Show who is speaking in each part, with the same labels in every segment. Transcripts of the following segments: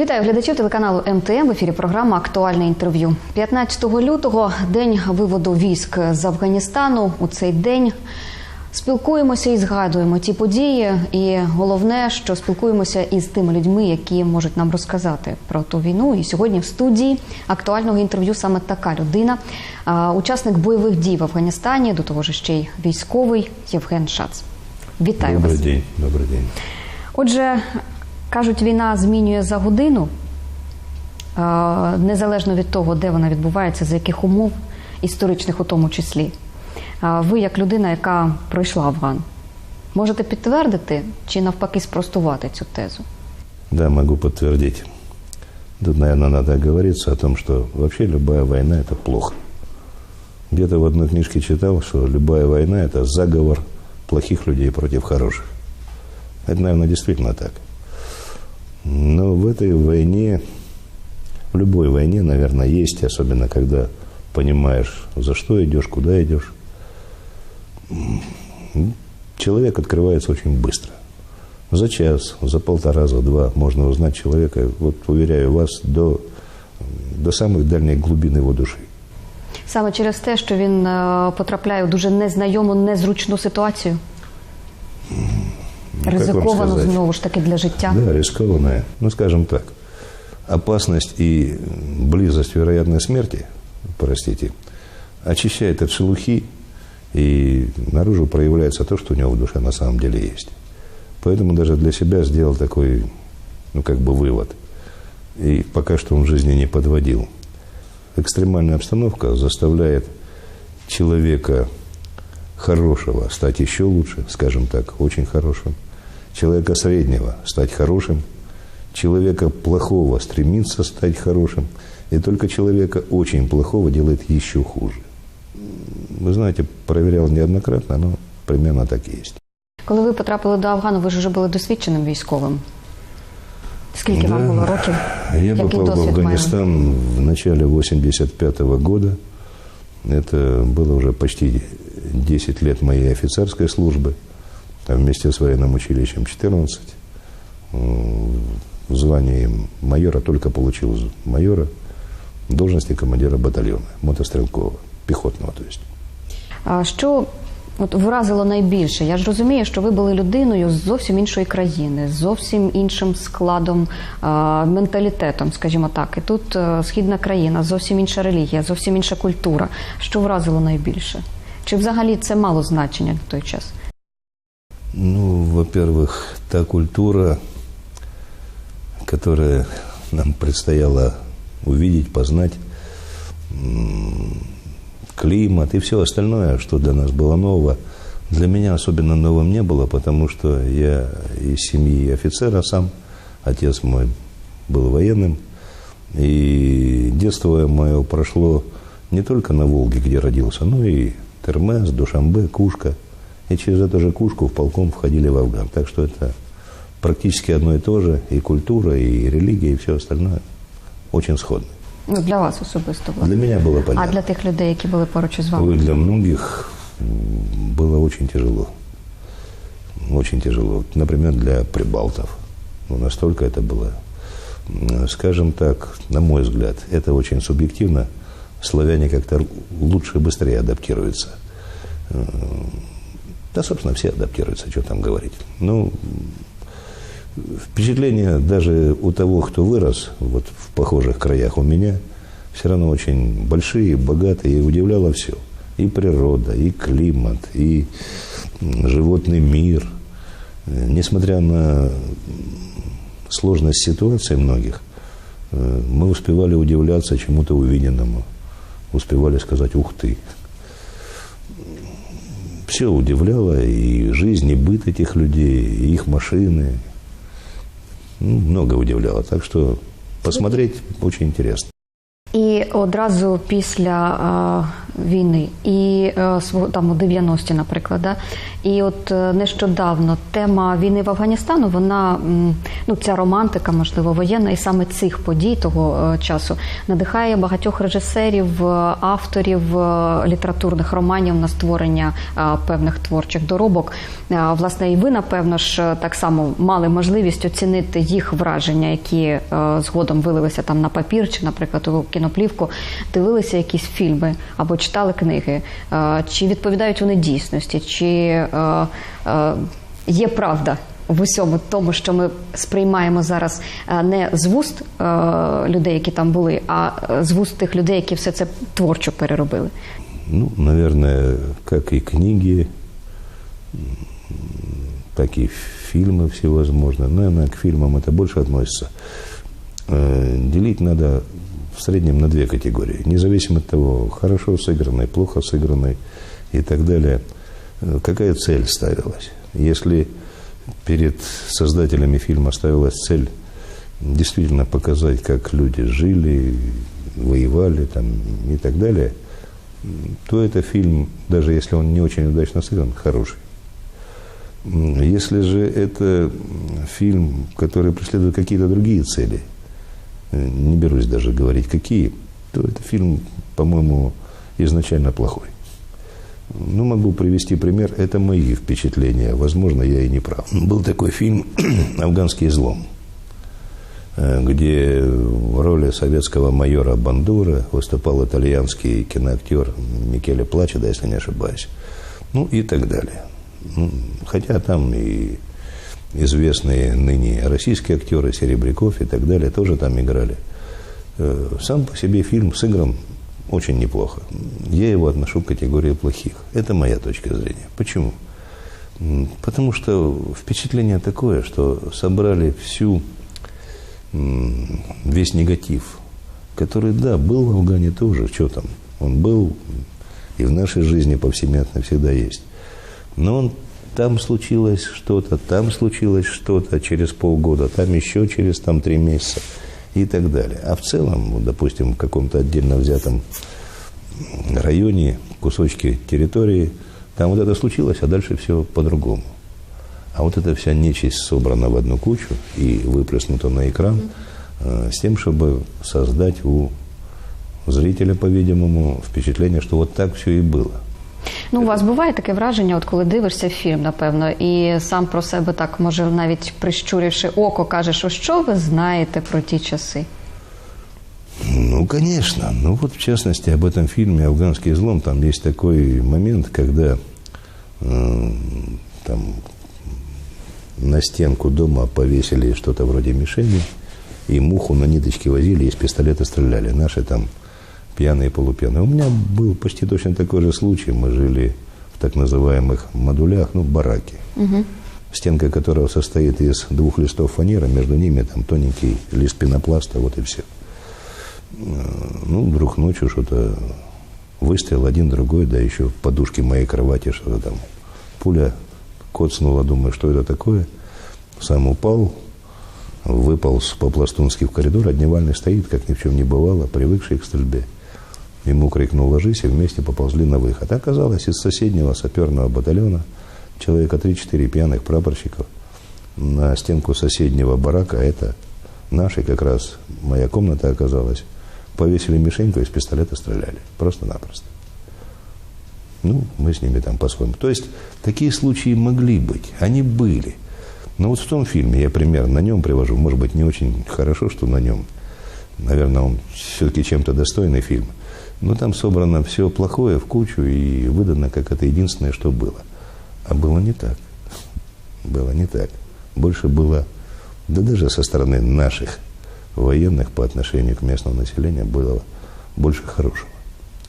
Speaker 1: Вітаю глядачів телеканалу МТМ. В ефірі програма Актуальне інтерв'ю. 15 лютого день виводу військ з Афганістану. У цей день спілкуємося і згадуємо ті події. І головне, що спілкуємося із тими людьми, які можуть нам розказати про ту війну. І сьогодні в студії актуального інтерв'ю саме така людина, учасник бойових дій в Афганістані, до того ж ще й військовий Євген Шац. Вітаю
Speaker 2: Добрый
Speaker 1: вас.
Speaker 2: день, добрый день.
Speaker 1: Отже, кажуть, війна змінює за годину, е, незалежно від того, де вона відбувається, за яких умов, історичних у тому числі. Е, Ви, як людина, яка пройшла Афган, можете підтвердити чи навпаки спростувати цю тезу?
Speaker 2: Да, могу подтвердить. Тут, наверное, надо оговориться о том, что вообще любая война – это плохо. Где-то в одной книжке читал, что любая война – это заговор плохих людей против хороших. Это, наверное, действительно так. Но в этой войне, в любой войне, наверное, есть, особенно когда понимаешь, за что идешь, куда идешь, м, человек открывается очень быстро. За час, за полтора, за два можно узнать человека, вот уверяю вас, до, до самых дальних глубин его души.
Speaker 1: Саме через те, що він е, потрапляє в дуже незнайому, незручну ситуацію,
Speaker 2: Ну, сказать?
Speaker 1: знову ж таки для життя.
Speaker 2: Да, рискованная. Ну, скажем так, опасность и близость вероятной смерти, простите, очищает от шелухи, и наружу проявляется то, что у него в душе на самом деле есть. Поэтому даже для себя сделал такой, ну, как бы вывод. И пока что он в жизни не подводил. Экстремальная обстановка заставляет человека хорошего стать еще лучше, скажем так, очень хорошим Человека среднего стать хорошим. Человека плохого стремиться стать хорошим. И только человека очень плохого делает еще хуже. Вы знаете, проверял неоднократно, но примерно так и есть.
Speaker 1: Коли ви потрапили до Афгану, ви ж вже були досвідченим військовим. Скільки вам
Speaker 2: Да.
Speaker 1: було років?
Speaker 2: Я
Speaker 1: Який
Speaker 2: попал в
Speaker 1: досвід маєте?
Speaker 2: Афганистан в начале 85 года. Это было уже почти 10 лет моей офицерской службы. Там вместе с военным училищем 14. М, В майора только получил майора, должности командира батальона, мотострелкового, пехотного, то есть.
Speaker 1: А що от вразило найбільше? Я ж розумію, що ви були людиною з зовсім іншої країни, з зовсім іншим складом, а, менталітетом, скажімо так. І тут е, східна країна, зовсім інша релігія, зовсім інша культура. Що вразило найбільше? Чи взагалі це мало значення на той час?
Speaker 2: Ну, во-первых, та культура, которая нам предстояло увидеть, познать, климат и все остальное, что для нас было нового, для меня особенно новым не было, потому что я из семьи офицера сам, отец мой был военным, и детство мое прошло не только на Волге, где родился, но и Термес, Душамбе, Кушка. И через эту же Кушку в полком входили в Афган. Так что это практически одно и то же. И культура, и религия, и все остальное очень сходно.
Speaker 1: Ну, для вас особисто було.
Speaker 2: Для меня было
Speaker 1: А
Speaker 2: понятно.
Speaker 1: для тих людей, які були поруч із вами?
Speaker 2: Для многих было очень тяжело. Очень тяжело. Например, для прибалтов. Ну, настолько это было, скажем так, на мой взгляд, это очень субъективно. Славяне как-то лучше и быстрее адаптируются. Да, собственно, все адаптируются, что там говорить. Ну, впечатление даже у того, кто вырос вот в похожих краях у меня, все равно очень большие, богатые, и удивляло все. И природа, и климат, и животный мир. Несмотря на сложность ситуации многих, э, мы успевали удивляться чему-то увиденному, успевали сказать «ух ты». Все удивляло, и жизнь, и быт этих людей, и их машины. Ну, много удивляло. Так что посмотреть очень интересно.
Speaker 1: Одразу після е, війни, і е, там у 90-ті, наприклад, да? і от е, нещодавно тема війни в Афганістану, вона ну ця романтика, можливо, воєнна, і саме цих подій того часу надихає багатьох режисерів, авторів літературних романів на створення певних творчих доробок. Власне, і ви, напевно ж, так само мали можливість оцінити їх враження, які згодом вилилися там на папір, чи, наприклад, у кіноплівку, дивилися якісь фільми або читали книги. Е, Чи відповідають вони дійсності, чи е, е, є правда в усьому тому, що ми сприймаємо зараз е, не з вуст е, людей, які там були, а е, з вуст тих людей, які все це творчо переробили.
Speaker 2: Ну, наверное, как и книги, м, так и фильмы всевозможные. Наверное, к фильмам это больше относится. Э, Делить надо В среднем на две категории. Независимо от того, хорошо сыгранный, плохо сыгранный и так далее. Э, Какая цель ставилась? Если перед создателями фильма ставилась цель действительно показать, как люди жили, воевали там, и так далее, то это фильм, даже если он не очень удачно сыгран, хороший. Если же это фильм, который преследует какие-то другие цели, не берусь даже говорить какие, то это фильм, по-моему, изначально плохой. Ну, могу привести пример. Это мои впечатления. Возможно, я и не прав. Был такой фильм «Афганский излом», э, где в роли советского майора Бандура выступал итальянский киноактер Микеле Плачеда, если не ошибаюсь. Ну и так далее. Ну, Хотя там и известные ныне российские актеры, Серебряков и так далее, тоже там играли. Э, Сам по себе фильм сыгран очень неплохо. Я его отношу к категории плохих. Это моя точка зрения. Почему? Потому что впечатление такое, что собрали всю, весь негатив, который, да, был в Афгане тоже, что там, он был и в нашей жизни повсеместно всегда есть. Но он там случилось что-то, там случилось что-то через полгода, там еще через там три месяца и так далее. А в целом, допустим, в каком-то отдельно взятом районе, кусочке территории, там вот это случилось, а дальше все по-другому. А вот эта вся нечисть собрана в одну кучу и выплеснута на экран э, с тем, чтобы создать у зрителя, по-видимому, впечатление, что вот так все и было.
Speaker 1: Ну, у вас буває таке враження, от коли дивишся фільм, напевно, і сам про себе так, може, навіть прищуривши око, кажеш, «О, що ви знаєте про ті часи?
Speaker 2: Ну, конечно. Ну, вот, в частности, об этом фильме «Афганский излом» там есть такой момент, когда э, там на стенку дома повесили что-то вроде мишени, и муху на ниточке возили, и из пистолета стреляли. Наши там пьяные, полупьяные. У меня был почти точно такой же случай. Мы жили в так называемых модулях, ну, бараке, стенка которого состоит из двух листов фанеры, между ними там тоненький лист пенопласта, вот и все. Ну, вдруг ночью что-то выстрел один, другой, да еще в подушке моей кровати что-то там. Пуля коцнула, думаю, что это такое. Сам упал, выполз по-пластунски в коридор, а Дневальный стоит, как ни в чем не бывало, привыкший к стрельбе. Ему крикнул «ложись», и вместе поползли на выход. А оказалось, из соседнего саперного батальона человека 3-4 пьяных прапорщиков на стенку соседнего барака, а это нашей как раз, моя комната оказалась, повесили мишеньку, из пистолета стреляли. Просто-напросто. Ну, мы с ними там по-своему. То есть, такие случаи могли быть, они были. Но вот в том фильме, я пример на нем привожу, может быть, не очень хорошо, что на нем. Наверное, он все-таки чем-то достойный фильм. Но там собрано все плохое в кучу и выдано, как это единственное, что было. А было не так. Было не так. Больше было, да даже со стороны наших военных по отношению к местному населению было больше хорошего.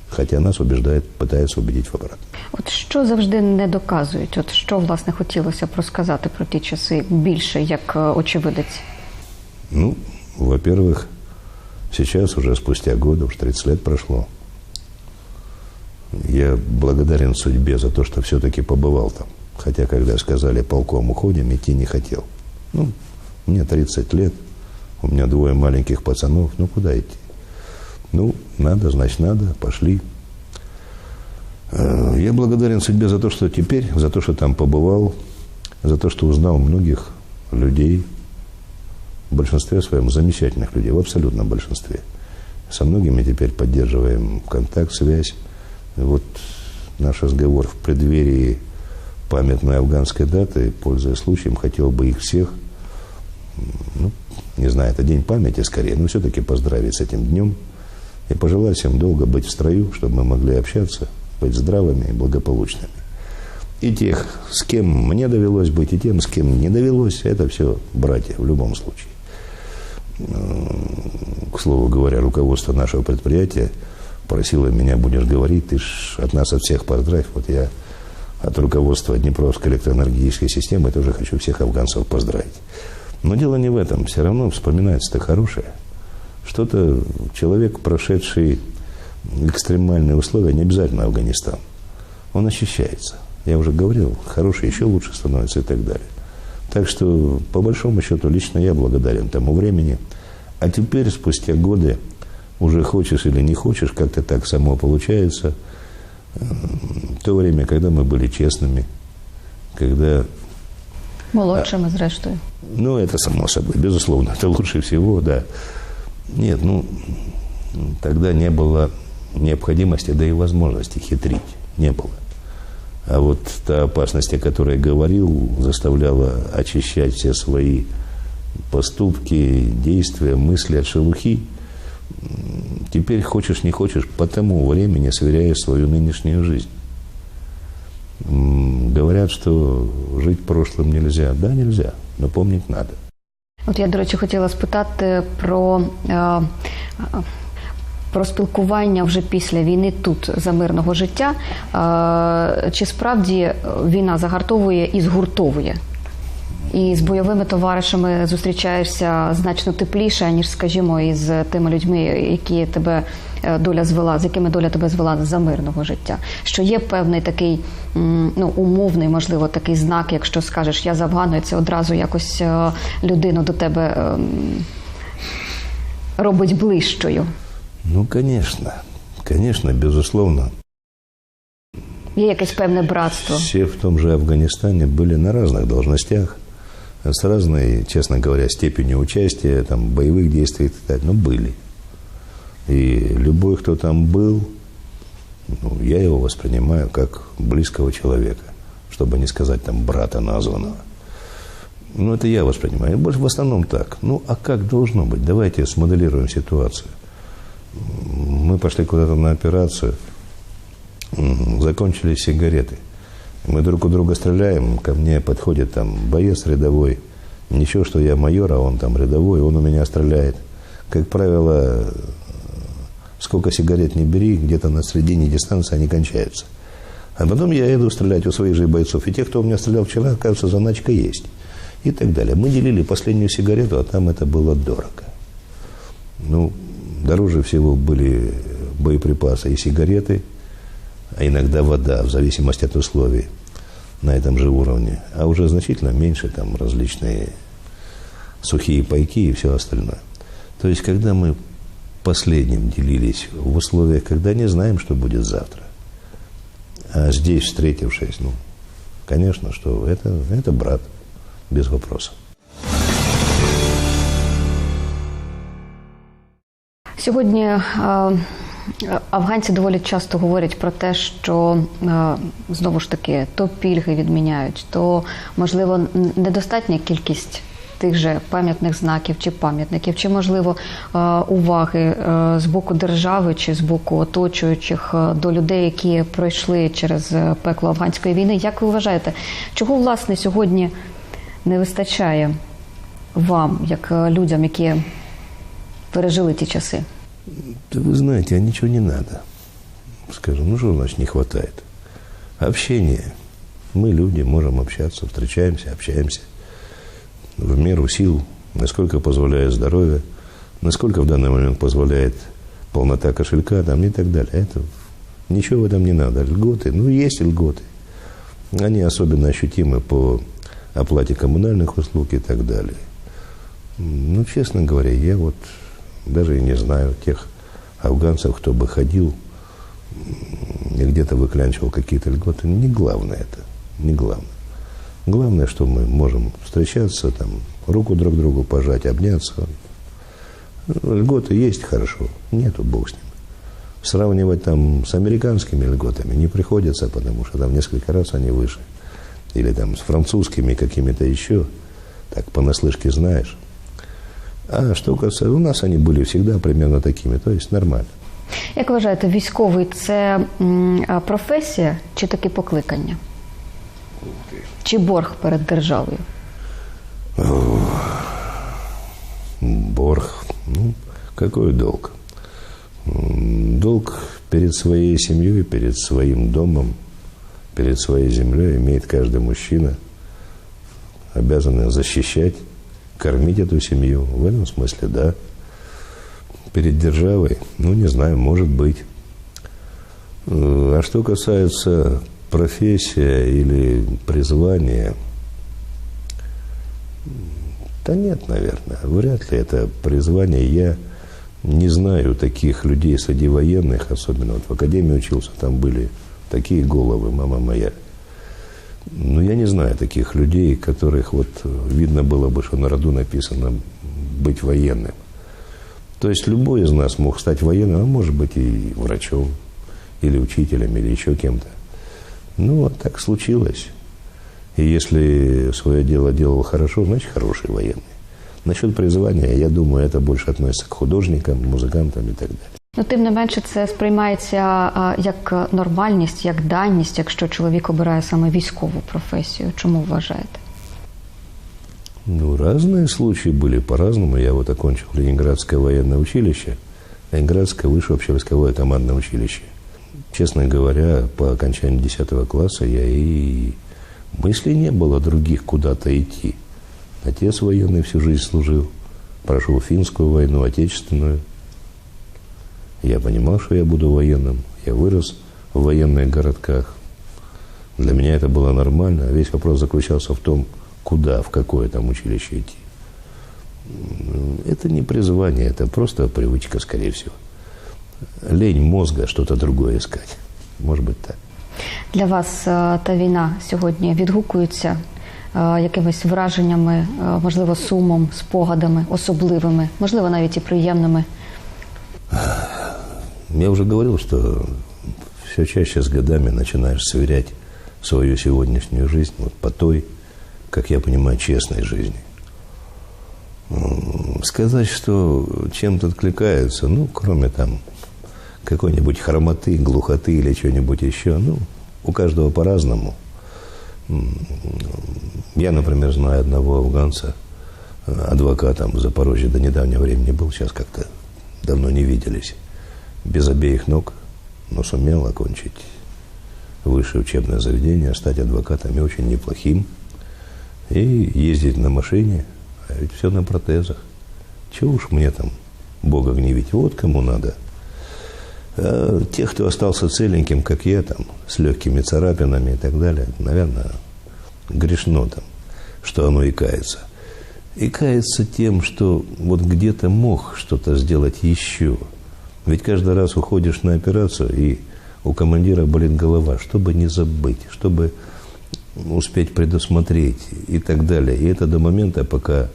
Speaker 2: Хотя нас убеждает, пытаются убедить в обратном.
Speaker 1: От що завжди не доказують? От що власне хотілося б розказати про ті часи більше, як е, очевидець?
Speaker 2: Ну, во-первых, сейчас уже спустя годы, уж 30 лет прошло, я благодарен судьбе за то, что все-таки побывал там. Хотя, когда сказали полком уходим, идти не хотел. Ну, мне 30 лет, у меня двое маленьких пацанов, ну куда идти? Ну, надо, значит, надо, пошли. Э, Я благодарен судьбе за то, что теперь, за то, что там побывал, за то, что узнал многих людей, в большинстве своем замечательных людей, в абсолютном большинстве. Со многими теперь поддерживаем контакт, связь. Вот наш разговор в преддверии памятной афганской даты, пользуясь случаем, хотел бы их всех, ну, не знаю, это день памяти скорее, но все-таки поздравить с этим днем и пожелать всем долго быть в строю, чтобы мы могли общаться, быть здравыми и благополучными. И тех, с кем мне довелось быть, и тем, с кем не довелось, это все братья в любом случае. К слову говоря, руководство нашего предприятия просило меня, будешь говорить, ты ж от нас, от всех поздравь. Вот я от руководства Днепровской электроэнергетической системы тоже хочу всех афганцев поздравить. Но дело не в этом. Все равно вспоминается-то хорошее. Что-то человек, прошедший экстремальные условия, не обязательно Афганистан, он ощущается. Я уже говорил, хороший еще лучше становится и так далее. Так что, по большому счету, лично я благодарен тому времени. А теперь, спустя годы, уже хочешь или не хочешь, как-то так само получается. То время, когда мы были честными, когда
Speaker 1: Молодшими, зрештою.
Speaker 2: ну, это само собой, безусловно, это лучше всего, да. Нет, ну, тогда не было необходимости, да и возможности хитрить. Не было. А вот та опасность, о которой я говорил, заставляла очищать все свои поступки, действия, мысли от шелухи. Теперь хочешь, не хочешь, по тому времени сверяешь свою нынешнюю жизнь. Говорят, что жить прошлым нельзя. Да, нельзя, но помнить надо.
Speaker 1: От я, до речі, хотіла спитати про, е, про спілкування вже після війни тут за мирного життя. Е, Чи справді війна загартовує і згуртовує? І з бойовими товаришами зустрічаєшся значно тепліше, ніж, скажімо, із тими людьми, які тебе е, доля звела, з якими доля тебе звела за мирного життя. Що є певний такий ну, умовний, можливо, такий знак, якщо скажеш я з Афгану, це одразу якось е, людину до тебе ем, робить ближчою.
Speaker 2: Ну, конечно, конечно, безусловно.
Speaker 1: Є якесь певне братство.
Speaker 2: Все в том же Афганистане были на разных должностях, с разной, честно говоря, степенью участия, там, боевых действий и так далее, но были. И любой, кто там был, ну, я его воспринимаю как близкого человека, чтобы не сказать там брата названного. Ну, это я воспринимаю. Больше в основном так. Ну, а как должно быть? Давайте смоделируем ситуацию. Мы пошли куда-то на операцию, закончились сигареты. Мы друг у друга стреляем, ко мне подходит там боец рядовой. Ничего, что я майор, а он там рядовой, он у меня стреляет. Как правило, сколько сигарет не бери, где-то на середине дистанции они кончаются. А потом я иду стрелять у своих же бойцов. И те, кто у меня стрелял вчера, кажется, заначка есть. И так далее. Мы делили последнюю сигарету, а там это было дорого. Ну, дороже всего были боеприпасы и сигареты, а иногда вода, в зависимости от условий, на этом же уровне. А уже значительно меньше там различные сухие пайки и все остальное. То есть, когда мы последним делились в условиях, когда не знаем, что будет завтра, а здесь, встретившись, ну, конечно, что это, это брат, без вопросов.
Speaker 1: Сьогодні е, афганці доволі часто говорять про те, що е, знову ж таки то пільги відміняють, то можливо недостатня кількість тих же пам'ятних знаків чи пам'ятників, чи можливо е, уваги з боку держави чи з боку оточуючих до людей, які пройшли через пекло афганської війни. Як ви вважаєте, чого власне сьогодні не вистачає вам, як людям, які пережили ті часи?
Speaker 2: Да вы знаете, а ничего не надо. Скажем, ну что значит не хватает? Общение. Мы люди, можем общаться, встречаемся, общаемся в меру сил, насколько позволяет здоровье, насколько в данный момент позволяет полнота кошелька там, и так далее. Это, ничего в этом не надо. Льготы, ну есть льготы. Они особенно ощутимы по оплате коммунальных услуг и так далее. Ну, честно говоря, я вот даже и не знаю тех афганцев, кто бы ходил и где-то выклянчивал какие-то льготы. Не главное это, не главное. Главное, что мы можем встречаться, там, руку друг другу пожать, обняться. Льготы есть хорошо, нету бог с ним. Сравнивать там с американскими льготами не приходится, потому что там несколько раз они выше. Или там с французскими какими-то еще, так понаслышке знаешь. А что касается, у нас они были всегда примерно такими, то есть нормально.
Speaker 1: Як вважаєте, військовий це м, а, професія чи таки покликання? Чи борг перед державою?
Speaker 2: Борг. Ну, какой долг? М, Долг перед своей семьей, перед своим домом, перед своей землей имеет каждый мужчина. Обязан защищать, кормить эту семью. В этом смысле, да. Перед державой, ну, не знаю, может быть. Э, А что касается профессия или призвания, да нет, наверное. Вряд ли это призвание. Я не знаю таких людей среди военных, особенно вот в академии учился, там были такие головы, мама моя. Но я не знаю таких людей, которых вот э, видно было бы, что на роду написано быть военным. То есть любой из нас мог стать военным, а может быть и врачом, или учителем, или еще кем-то. Ну, вот так случилось. И если свое дело делал хорошо, значит, хороший военный. Насчет призвания, я думаю, это больше относится к художникам, музыкантам и так далее.
Speaker 1: Ну, тим не менше, це сприймається а, як нормальність, як даність, якщо чоловік обирає саме військову професію. Чому вважаєте?
Speaker 2: Ну, разные случаи были по-разному. Я вот окончил Ленинградское военное училище, Ленинградское высшее общевойсковое командное училище. Честно говоря, по окончании 10 класса я и мысли не было других куда-то идти. Отец военный всю жизнь служил, прошел финскую войну, отечественную. Я понимал, что я буду военным. Я вырос в военных городках. Для меня это было нормально. Весь вопрос заключался в том, куда, в какое там училище идти. М, Это не призвание, это просто привычка, скорее всего. Лень мозга что-то другое искать. Может быть так.
Speaker 1: Для вас е, та війна сьогодні відгукується е, якимись враженнями, е, можливо, сумом, спогадами, особливими, можливо, навіть і приємними.
Speaker 2: Я уже говорил, что все чаще с годами начинаешь сверять свою сегодняшнюю жизнь вот по той, как я понимаю, честной жизни. Сказать, что чем-то откликается, ну, кроме там какой-нибудь хромоты, глухоты или чего-нибудь еще, ну, у каждого по-разному. Я, например, знаю одного афганца, э, адвокатом в Запорожье до недавнего времени был, сейчас как-то давно не виделись, без обеих ног, но сумел окончить высшее учебное заведение, стать адвокатом и очень неплохим, и ездить на машине, а ведь все на протезах. Чего уж мне там Бога гневить? Вот кому надо. А тех, кто остался целеньким, как я, там, с легкими царапинами и так далее, наверное, грешно там, что оно и кается. И кается тем, что вот где-то мог что-то сделать еще. Ведь каждый раз уходишь на операцию, и у командира болит голова, чтобы не забыть, чтобы успеть предусмотреть и так далее. И это до момента, пока,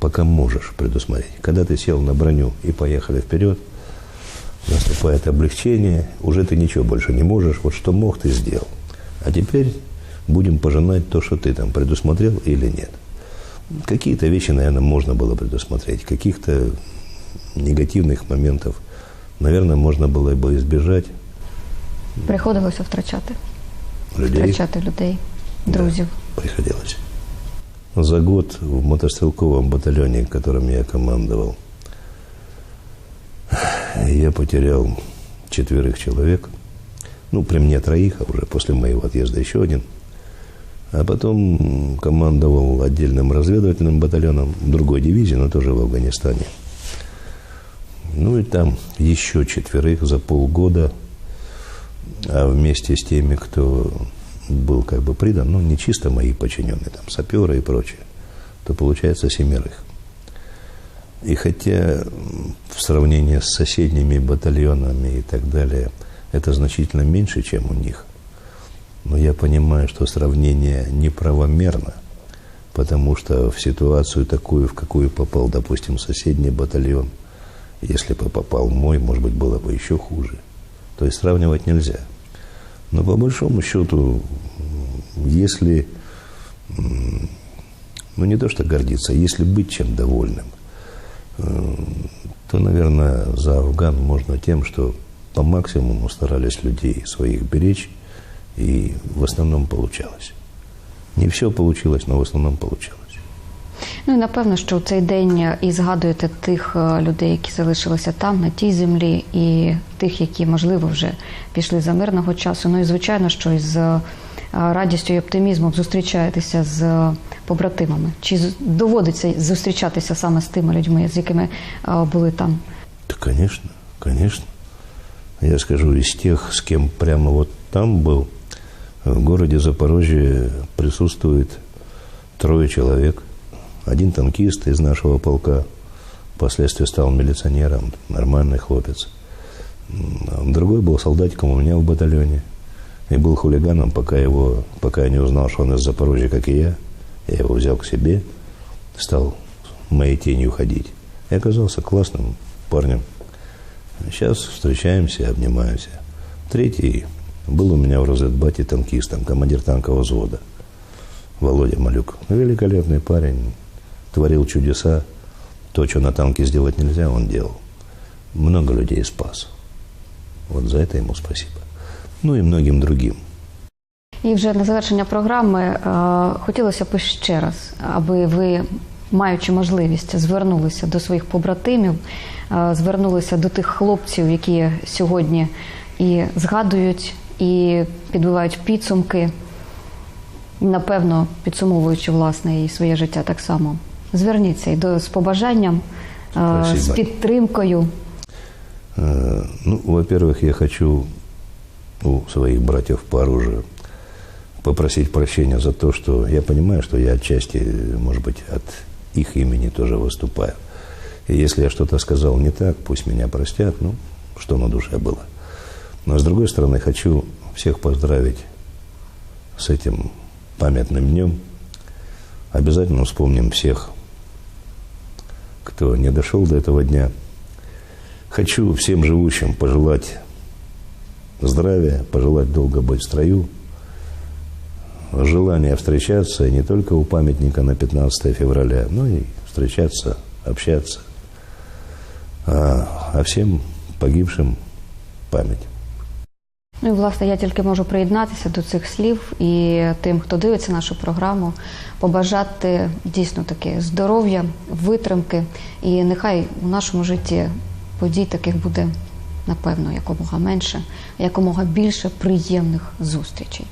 Speaker 2: пока можешь предусмотреть. Когда ты сел на броню и поехали вперед, наступает облегчение, уже ты ничего больше не можешь. Вот что мог, ты сделал. А теперь будем пожинать то, что ты там предусмотрел или нет. Какие-то вещи, наверное, можно было предусмотреть, каких-то негативных моментов, наверное, можно было бы избежать
Speaker 1: Приходилося втрачати,
Speaker 2: людей.
Speaker 1: втрачати людей, друзів.
Speaker 2: Приходилось. За год в мотострелковом батальоне, которым я командовал, я потерял четверых человек. Ну, при мне троих, а уже после моего отъезда еще один. А потом командовал отдельным разведывательным батальоном другой дивизии, но тоже в Афганистане. Ну и там еще четверых за полгода, а вместе с теми, кто был как бы придан, ну не чисто мои подчиненные, там саперы и прочее, то получается семерых. И хотя в сравнении с соседними батальонами и так далее, это значительно меньше, чем у них, но я понимаю, что сравнение неправомерно, потому что в ситуацию такую, в какую попал, допустим, соседний батальон, если бы попал мой, может быть, было бы еще хуже. То есть сравнивать нельзя. Но по большому счету, если, ну не то что гордиться, а если быть чем довольным, э, то, наверное, за Афган можно тем, что по максимуму старались людей своих беречь, и в основном получалось. Не все получилось, но в основном получалось.
Speaker 1: Ну і напевно, що в цей день і згадуєте тих е, людей, які залишилися там, на тій землі, і тих, які, можливо, вже пішли за мирного часу. Ну і звичайно, що із е, радістю і оптимізмом зустрічаєтеся з побратимами. Чи доводиться зустрічатися саме з тими людьми, з якими е, були там?
Speaker 2: Да, конечно, конечно. Я скажу, из тех, с кем прямо вот там был, в городе Запорожье присутствует трое человек. Один танкист из нашего полка, впоследствии стал милиционером, нормальный хлопец. Другой был солдатиком у меня в батальоне и был хулиганом, пока, его, пока я не узнал, что он из Запорожья, как и я. Я его взял к себе, стал моей тенью ходить. И оказался классным парнем. Сейчас встречаемся, обнимаемся. Третий был у меня в Розетбате танкистом, командир танкового взвода. Володя Малюк. Великолепный парень, творил чудеса. То, что на танке сделать нельзя, он делал. Много людей спас. Вот за это ему спасибо. Ну и многим другим.
Speaker 1: І вже на завершення програми е, хотілося б ще раз, аби ви, маючи можливість, звернулися до своїх побратимів, е, звернулися до тих хлопців, які сьогодні і згадують, і підбивають підсумки, напевно, підсумовуючи власне і своє життя так само. Зверніться і до з побажанням, е, з
Speaker 2: Спасибо.
Speaker 1: підтримкою.
Speaker 2: Э, Ну, во-первых, я хочу у своих братьев по оружию попросить прощения за то, что я понимаю, что я отчасти, может быть, от их имени тоже выступаю. И если я что-то сказал не так, пусть меня простят, ну, что на душе было. Но, с другой стороны, хочу всех поздравить с этим памятным днем. Обязательно вспомним всех, кто не дошел до этого дня – Хочу всем живущим пожелать здравия, пожелать долго быть в строю, желания встречаться не только у памятника на 15 февраля, но и встречаться, общаться. А, а всем погибшим память.
Speaker 1: Ну і власне я тільки можу приєднатися до цих слів і тим, хто дивиться нашу програму, побажати дійсно таки здоров'я, витримки, і нехай у нашому житті подій таких буде напевно якомога менше, якомога більше приємних зустрічей.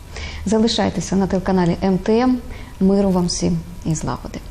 Speaker 1: Залишайтеся на телеканалі МТМ. Миру вам всім і злагоди.